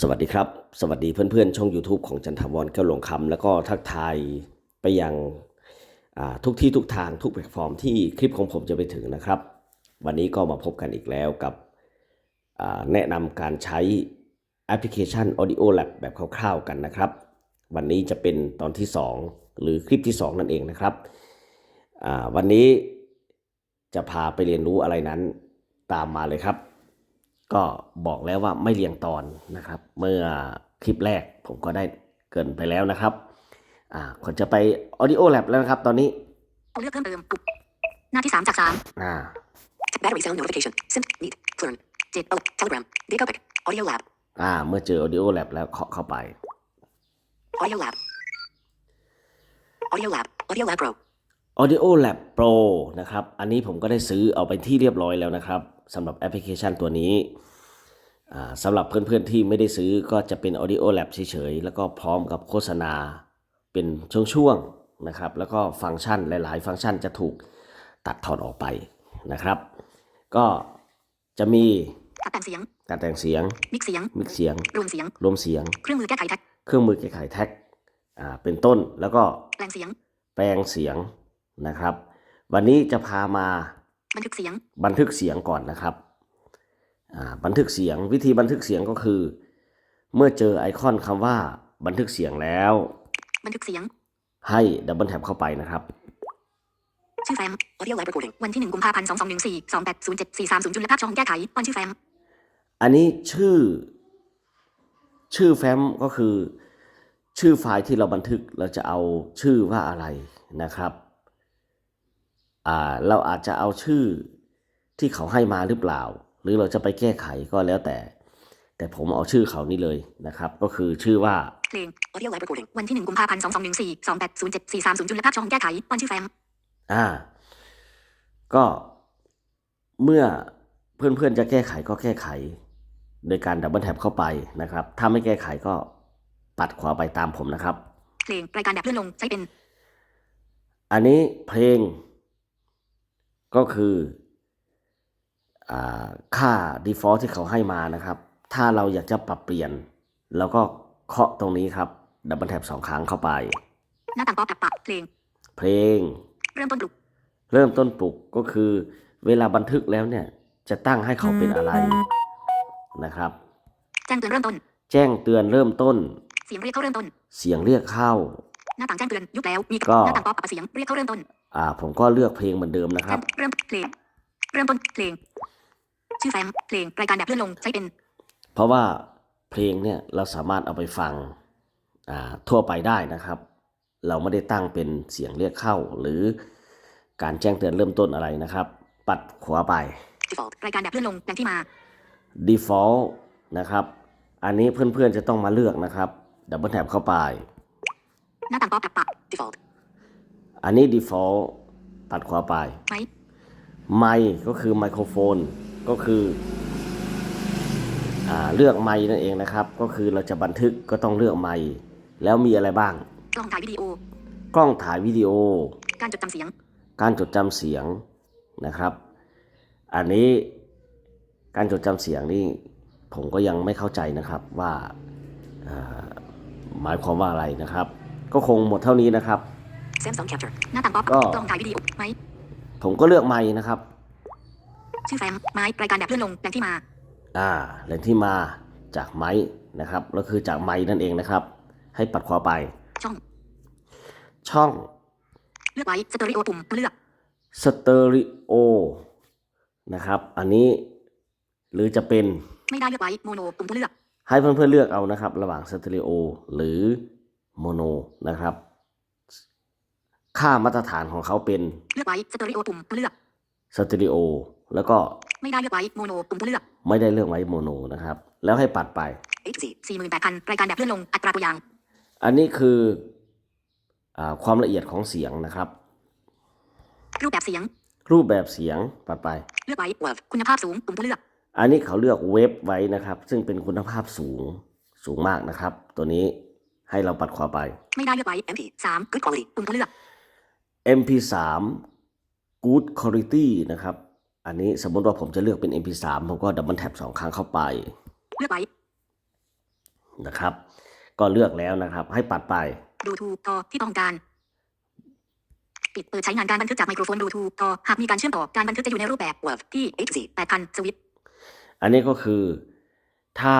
สวัสดีครับ สวัสดีเพื่อนๆ ช่อง YouTube ของจันทวรแก้วหลวงคำแล้วก็ทักทายไปยังทุกที่ทุกทางทุกแพลตฟอร์มที่คลิปของผมจะไปถึงนะครับ วันนี้ก็มาพบกันอีกแล้วกับแนะนำการใช้แอปพลิเคชัน Audio Lab แบบคร่าวๆกันนะครับ วันนี้จะเป็นตอนที่ 2 หรือคลิปที่ 2 นั่นเองนะครับ วันนี้จะพาไปเรียนรู้อะไรนั้นตามมาเลยครับ ก็บอกแล้วว่าไม่เรียงตอนนะครับ เมื่อคลิปแรกผมก็ได้เกรินไปแล้วนะครับอ่าคนจะไป Audio Lab แล้วนะครับ ตอนนี้เลือกเพิ่มเติมปุ่มหน้าที่ 3 จากอ่า3 Battery Cell Notification Sim Meet Flirt 7 Oh Telegram Data Pic Audio Lab อ่า เมื่อเจอ Audio Lab แล้วเคาะเข้าไป Audio Lab Audio Lab Audio Lab Pro Audio Lab Pro นะครับ อันนี้ผมก็ได้ซื้อเอาไปที่เรียบร้อยแล้วนะครับสำหรับแอปพลิเคชันตัวนี้อ่า สำหรับเพื่อนๆที่ไม่ได้ซื้อก็จะเป็น Audio Lab เฉยๆ แล้วก็พร้อมกับโฆษณาเป็นช่วงๆนะครับ แล้วก็ฟังก์ชันหลายๆ ฟังก์ชันจะถูกตัดถอดออกไปนะครับ ก็จะมีตัดแต่งเสียงการแต่งเสียง มิกเสียง มิกเสียง รวมเสียง รวมเสียง เครื่องมือแก้ไขแท็ก เครื่องมือแก้ไขแท็ก อ่า เป็นต้น แล้วก็แปลงเสียง แปลงเสียงนะครับ วันนี้จะพามา บันทึกเสียง บันทึกเสียงก่อนนะครับอ่า บันทึกเสียงวิธีบันทึกเสียงก็คือ เมื่อเจอไอคอนคำว่าบันทึกเสียงแล้ว บันทึกเสียง ให้ดับเบิลแท็บเข้าไปนะครับชื่อแฟ้ม Audio Lab Recording วันที่1กุมภาพันธ์2214 2807 430จุลภาพช่องแก้ไขตอนชื่อแฟ้มอันนี้ชื่อ ชื่อแฟ้มก็คือ ชื่อไฟล์ที่เราบันทึกเราจะเอาชื่อว่าอะไรนะครับอ่าเราอาจจะเอาชื่อที่เขาให้มาหรือเปล่า หรือเราจะไปแก้ไขก็แล้วแต่ แต่ผมเอาชื่อเขานี่เลยนะครับ ก็คือชื่อว่าเพลง Audio Lab Recording วันที่1กุมภาพันธ์2214 2807 430จุลภาพช่องแก้ไขตอนชื่อแฟ้มอ่า ก็เมื่อเพื่อนๆจะแก้ไขก็แก้ไข โดยการดับเบิลแท็บเข้าไปนะครับ ถ้าไม่แก้ไขก็ปัดขวาไปตามผมนะครับ เพลงรายการแบบเลื่อนลงใช้เป็น อันนี้เพลง ก็คืออ่า ค่า default ที่เขาให้มานะครับ ถ้าเราอยากจะปรับเปลี่ยนเราก็เคาะตรงนี้ครับดับเบิลแท็บสองครั้งเข้าไป หน้าต่างป๊อปแอปปะเพลง เพลง เริ่มต้นปลุก เริ่มต้นปลุกก็คือ เวลาบันทึกแล้วเนี่ย จะตั้งให้เขาเป็นอะไรนะครับ แจ้งเตือนเริ่มต้น แจ้งเตือนเริ่มต้น เสียงเรียกเข้าเริ่มต้น เสียงเรียกเข้า หน้าต่างแจ้งเตือนยุบแล้ว มีก็หน้าต่างป๊อปอัปเสียงเรียกเข้าเริ่มต้น อ่า ผมก็เลือกเพลงเหมือนเดิมนะคแจ้รับงเริ่มเพลง เริ่มต้นเพลง ชื่อแฟ้มเพลงรายการแบบเลื่อนลงใช้เป็น เพราะว่าเพลงเนี่ยเราสามารถเอาไปฟังอ่าทั่วไปได้นะครับ เราไม่ได้ตั้งเป็นเสียงเรียกเข้า หรือการแจ้งเตือนเริ่มต้นอะไรนะครับ ปัดขวาไป default รายการแบบเลื่อนลงแหล่งที่มา default นะครับ อันนี้เพื่อนๆจะต้องมาเลือกนะครับดับเบิลแท็บเข้าไป หน้าต่างป๊อปแอปปะ default อันนี้ default ปัดขวาไปไหม ไมค์ก็คือไมโครโฟนก็คืออ่าเลือกไมค์นั่นเองนะครับ ก็คือเราจะบันทึกก็ต้องเลือกไมค์แล้วมีอะไรบ้าง กล้องถ่ายวิดีโอ กล้องถ่ายวิดีโอ การจดจำเสียง การจดจำเสียงนะครับ อันนี้การจดจำเสียงนี่ผมก็ยังไม่เข้าใจนะครับว่าอ่าหมายความว่าอะไรนะครับ ก็คงหมดเท่านี้นะครับ Samsung Capture หน้าต่างป๊อปก็กล้องถ่ายวิดีโอไหม ผมก็เลือกไมค์นะครับ ชื่อแฟ้มไม้รายการแบบเลื่อนลงแหล่งที่มา อ่าแหล่งที่มาจากไม้นะครับก็คือจากไม้นั่นเองนะครับ ให้ปัดขวาไป ช่อง ช่อง เลือกไว้สเตอริโอปุ่มเลือกสเตอริโอนะครับ อันนี้หรือจะเป็นไม่ได้เลือกไว้โมโนปุ่มเลือก ให้เพื่อนๆเลือกเอานะครับ ระหว่างสเตอริโอหรือโมโนนะครับ ค่ามาตรฐานของเขาเป็นเลือกไว้สเตอริโอปุ่มเลือกสเตอริโอแล้วก็ไม่ได้เลือกไว้โมโนปุ่มเลือก ไม่ได้เลือกไว้โมโนนะครับ แล้วให้ปัดไป H4 48,000รายการแบบเลื่อนลงอัตราตัวอย่าง อันนี้คืออาความละเอียดของเสียงนะครับ รูปแบบเสียง รูปแบบเสียงปัดไป เลือกไว้ WAV คุณภาพสูงปุ่มเลือก อันนี้เขาเลือกเว็บไว้นะครับ ซึ่งเป็นคุณภาพสูงสูงมากนะครับ ตัวนี้ให้เราปัดขวาไป ไม่ได้เลือกไว้ MP3 Good Quality ปุ่มเลือก MP3 Good Quality นะครับ อันนี้สมมติว่าผมจะเลือกเป็น MP3 ผมก็ดับเบิลแท็บสองครั้งเข้าไปเลือกไว้นะครับ ก็เลือกแล้วนะครับ ให้ปัดไปบลูทูธต่อที่ต้องการปิดเปิดใช้งานการบันทึกจากไมโครโฟนบลูทูธต่อหากมีการเชื่อมต่อการบันทึกจะอยู่ในรูปแบบ WAV ที่ HZ 8000 สวิตช์อันนี้ก็คือถ้า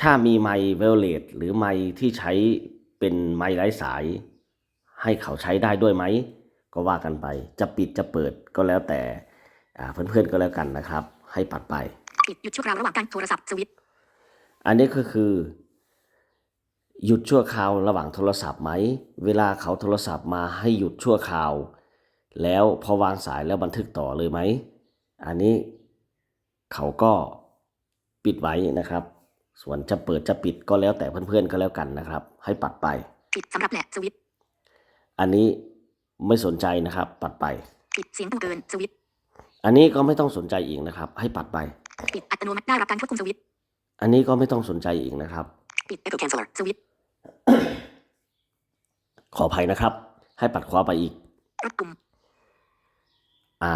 ถ้ามีไมค์เวลเลตหรือไมค์ที่ใช้เป็นไมค์ไร้สาย ให้เขาใช้ได้ด้วยไหม ก็ว่ากันไป จะปิดจะเปิดก็แล้วแต่อ่าเพื่อนๆก็แล้วกันนะครับ ให้ปัดไปปิดหยุดชั่วคราวระหว่างการโทรศัพท์สวิตช์อันนี้ก็คือ หยุดชั่วคราวระหว่างโทรศัพท์ไหม เวลาเขาโทรศัพท์มาให้หยุดชั่วคราว แล้วพอวางสายแล้วบันทึกต่อเลยไหม อันนี้เขาก็ปิดไว้นะครับ ส่วนจะเปิดจะปิดก็แล้วแต่เพื่อนๆก็แล้วกันนะครับ ให้ปัดไป ปิดสำหรับแหละสวิตช์ อันนี้ไม่สนใจนะครับ ปัดไปปิดเสียงผู้เกินสวิตช์อันนี้ก็ไม่ต้องสนใจอีกนะครับ ให้ปัดไปปิดอัตโนมัติได้รับการควบคุมสวิตช์อันนี้ก็ไม่ต้องสนใจอีกนะครับปิด Echo Canceller สวิตช์ขออภัยนะครับ ให้ปัดขวาไปอีกรถปุ่มอ่า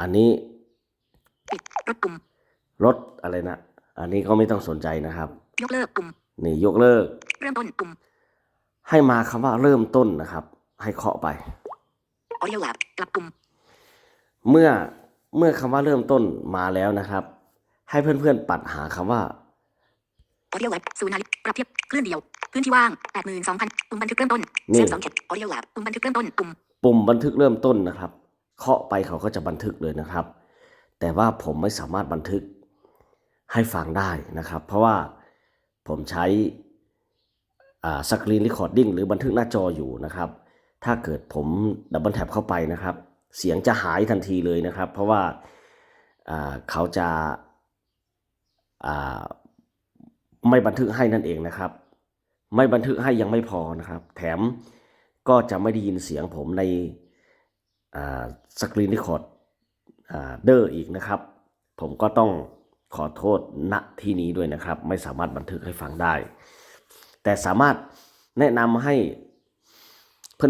อันนี้ปิดรถปุ่มรถอะไรนะอันนี้ก็ไม่ต้องสนใจนะครับ ยกเลิกปุ่มนี่ยกเลิก เริ่มต้นปุ่มให้มาคำว่าเริ่มต้นนะครับ ให้เคาะไป Audio Lab กลับปุ่มเมื่อเมื่อคำว่าเริ่มต้นมาแล้วนะครับ ให้เพื่อนๆปัดหาคำว่า Audio Lab ศูนย์นาฬิกาปรับเทียบคลื่นเดียวพื้นที่ว่าง82,000ปุ่มบันทึกเริ่มต้นนี่ เสียงสองเข็ม Audio Lab ปุ่มบันทึกเริ่มต้นปุ่มปุ่มบันทึกเริ่มต้นนะครับ เคาะไปเขาก็จะบันทึกเลยนะครับ แต่ว่าผมไม่สามารถบันทึกให้ฟังได้นะครับ เพราะว่าผมใช้สกรีนรีคอร์ดดิ้งหรือบันทึกหน้าจออยู่นะครับ ถ้าเกิดผมดับเบิลแท็บเข้าไปนะครับ เสียงจะหายทันทีเลยนะครับ เพราะว่าเขาจะไม่บันทึกให้นั่นเองนะครับ ไม่บันทึกให้ยังไม่พอนะครับ แถมก็จะไม่ได้ยินเสียงผมในสกรีนรีคอร์ดเดอร์อีกนะครับ ผมก็ต้องขอโทษณที่นี้ด้วยนะครับ ไม่สามารถบันทึกให้ฟังได้ แต่สามารถแนะนำให้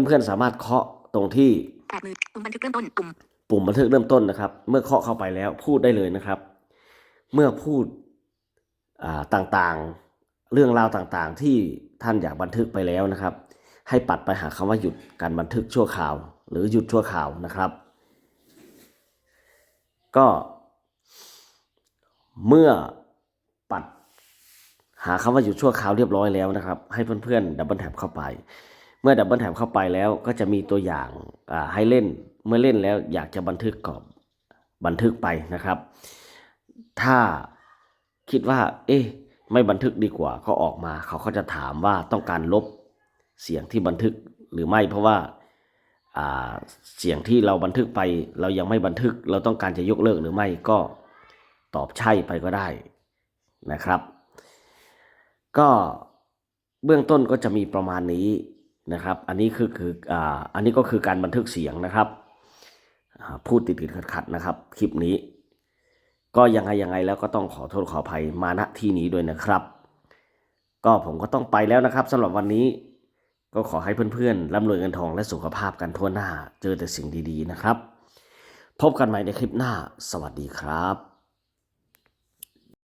เพื่อนๆสามารถเคาะตรงที่แปดมือปุ่มบันทึกเริ่มต้นปุ่มปุ่มบันทึกเริ่มต้นนะครับ เมื่อเคาะเข้าไปแล้วพูดได้เลยนะครับ เมื่อพูดอ่าต่างๆ เรื่องราวต่างๆ ที่ท่านอยากบันทึกไปแล้วนะครับ ให้ปัดไปหาคำว่าหยุดการบันทึกชั่วคราว หรือหยุดชั่วคราวนะครับ ก็เมื่อปัดหาคำว่าหยุดชั่วคราวเรียบร้อยแล้วนะครับ ให้เพื่อนๆดับเบิลแท็บเข้าไป เมื่อดับเบิลแท็บเข้าไปแล้วก็จะมีตัวอย่างาให้เล่นเมื่อเล่นแล้วอยากจะบันทึกก็บันทึกไปนะครับ ถ้าคิดว่า เอ๊ะไม่บันทึกดีกว่าก็ออกมา เขาก็จะถามว่าต้องการลบเสียงที่บันทึกหรือไม่เพราะว่าอ่าเสียงที่เราบันทึกไป เรายังไม่บันทึก เราต้องการจะยกเลิกหรือไม่ก็ตอบใช่ไปก็ได้นะครับ ก็เบื้องต้นก็จะมีประมาณนี้ นะครับ อันนี้คือคืออ่าอันนี้ก็คือการบันทึกเสียงนะครับพูดติดติดขัดขัดๆนะครับ คลิปนี้ ก็ยังไงยังไงแล้วก็ต้องขอโทษขออภัยมาณที่นี้ด้วยนะครับ ก็ผมก็ต้องไปแล้วนะครับสำหรับวันนี้ก็ขอให้เพื่อนๆร่ำรวยเงินทองและสุขภาพกันทั่วหน้า เจอแต่สิ่งดีๆนะครับ พบกันใหม่ในคลิปหน้า สวัสดีครับ